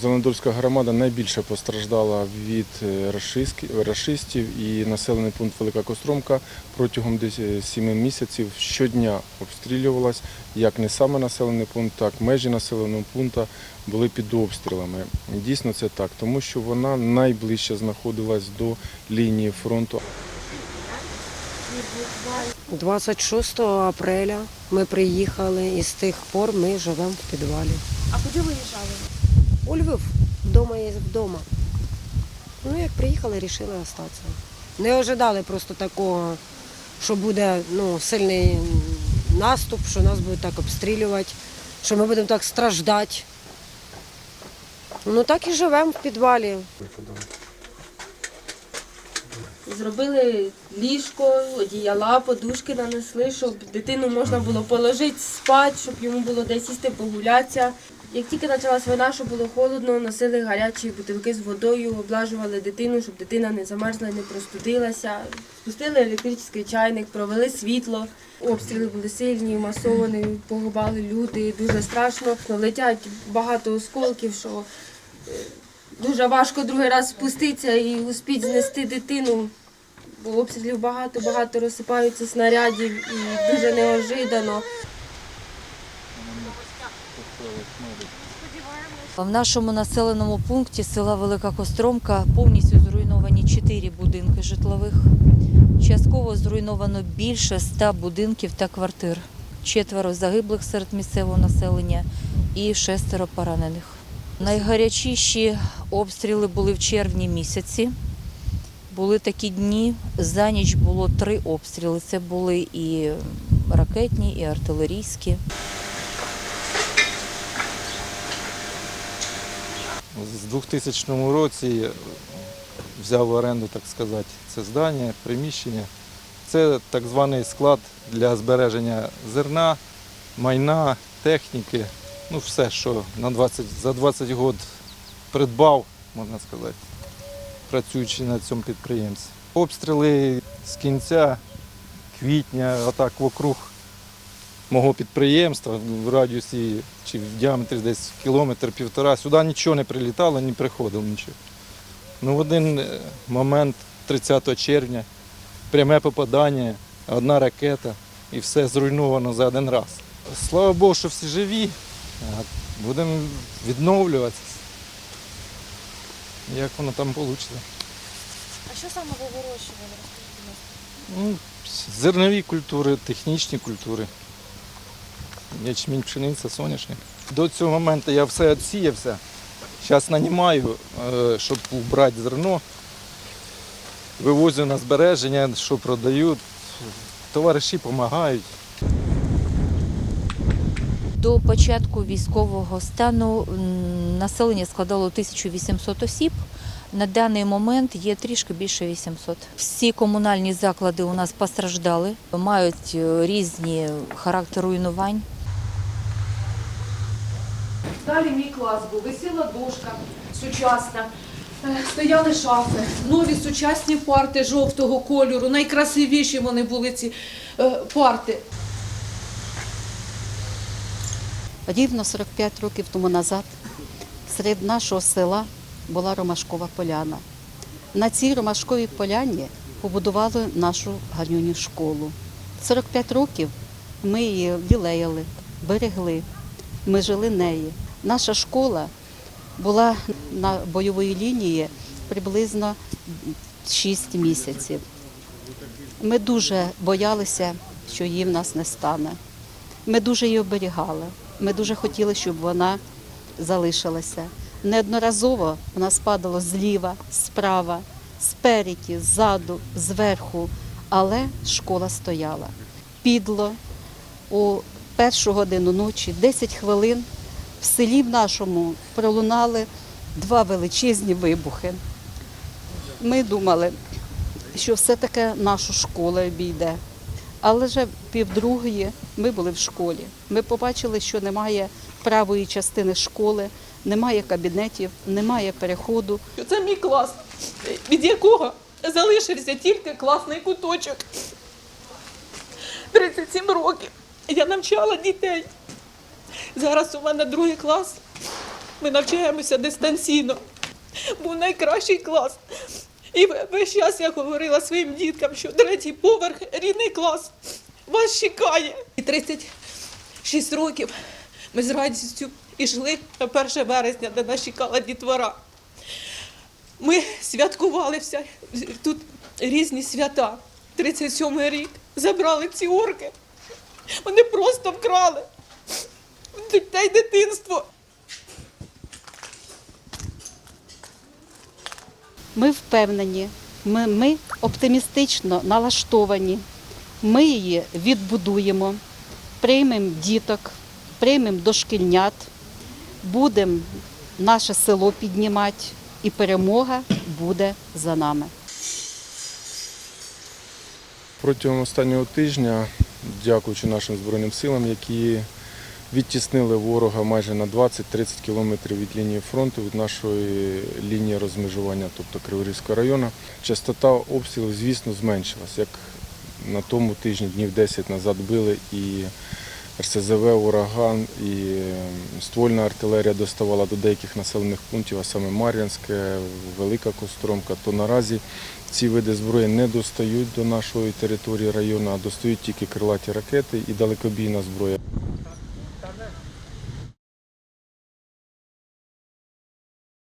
Зеленодольська громада найбільше постраждала від е, рашистів і населений пункт Велика Костромка протягом десь е, сіми місяців щодня обстрілювалась, як не саме населений пункт, так межі населеного пункту були під обстрілами. Дійсно це так, тому що вона найближче знаходилась до лінії фронту. 26 апреля ми приїхали і з тих пор ми живемо в підвалі. А куди виїжджали? У Львів, вдома є вдома. Ну, як приїхали, вирішили залишитися. Не ожидали просто такого, що буде ну, сильний наступ, що нас будуть так обстрілювати, що ми будемо так страждати. Ну так і живемо в підвалі. Зробили ліжко, одіяла, подушки нанесли, щоб дитину можна було положити спати, щоб йому було десь сісти, погулятися. Як тільки почалась війна, що було холодно, носили гарячі бутилки з водою, облажували дитину, щоб дитина не замерзла, не простудилася. Спустили електричний чайник, провели світло. Обстріли були сильні, масовані, погибали люди, дуже страшно. Летять багато осколків, що е, дуже важко другий раз спуститися і успіть знести дитину. Бо обстрілів багато, багато розсипаються снарядів і дуже неожиданно. В нашому населеному пункті села Велика Костромка повністю зруйновані чотири будинки житлових. Частково зруйновано більше ста будинків та квартир. Четверо загиблих серед місцевого населення і шестеро поранених. Найгарячіші обстріли були в червні місяці. Були такі дні. За ніч було три обстріли. Це були і ракетні, і артилерійські. З 2000 році взяв в оренду, так сказати, це здання, приміщення. Це так званий склад для збереження зерна, майна, техніки, ну все, що на 20, за 20 років придбав, можна сказати, працюючи на цьому підприємстві. Обстріли з кінця квітня, отак вокруг мого підприємства в радіусі чи в діаметрі десь кілометр-півтора. Сюди нічого не прилітало, не приходило нічого. Ну, в один е, момент, 30 червня, пряме попадання, одна ракета і все зруйновано за один раз. Слава Богу, що всі живі. Будемо відновлюватися. Як воно там вийде. А що саме ви вирощували? Розкажіть, будь ласка. Ну, зернові культури, технічні культури. Ячмінь, пшениця, соняшник. До цього моменту я все відсіявся. Зараз нанімаю, е, щоб убрати зерно. Вивозю на збереження, що продають. Товариші допомагають. До початку військового стану населення складало 1800 осіб. На даний момент є трішки більше 800. Всі комунальні заклади у нас постраждали, мають е, різні характери руйнувань. Далі мій клас був, висіла дошка сучасна, е, стояли шафи, нові сучасні парти жовтого кольору, найкрасивіші вони були ці е, парти. Рівно 45 років тому назад серед нашого села була Ромашкова поляна. На цій Ромашковій поляні побудували нашу гарнюню школу. 45 років ми її лілеяли, берегли, ми жили нею. Наша школа була на бойовій лінії приблизно 6 місяців. Ми дуже боялися, що її в нас не стане. Ми дуже її оберігали. Ми дуже хотіли, щоб вона залишилася. Неодноразово вона спадала зліва, справа, спереді, ззаду, зверху, але школа стояла. Підло у першу годину ночі, 10 хвилин, в селі в нашому пролунали два величезні вибухи. Ми думали, що все-таки нашу школу обійде. Але вже півдругої ми були в школі. Ми побачили, що немає правої частини школи, немає кабінетів, немає переходу. Це мій клас, від якого залишився тільки класний куточок. 37 років. Я навчала дітей. Зараз у мене другий клас. Ми навчаємося дистанційно. Був найкращий клас. І весь час я говорила своїм діткам, що третій поверх рідний клас вас чекає. І 36 років ми з радістю йшли на 1 вересня, де нас чекала дітвора. Ми святкували вся, тут різні свята. 37-й рік забрали ці орки. Вони просто вкрали дітей дитинство. Ми впевнені, ми, ми оптимістично налаштовані. Ми її відбудуємо, приймемо діток, приймемо дошкільнят, будемо наше село піднімати, і перемога буде за нами. Протягом останнього тижня, дякуючи нашим Збройним силам, які відтіснили ворога майже на 20-30 кілометрів від лінії фронту, від нашої лінії розмежування, тобто Криворізького району, частота обстрілів, звісно, зменшилась. Як на тому тижні, днів 10 назад били і РСЗВ, ураган, і е, ствольна артилерія доставала до деяких населених пунктів, а саме Мар'янське, Велика Костромка, то наразі ці види зброї не достають до нашої території району, а достають тільки крилаті ракети і далекобійна зброя.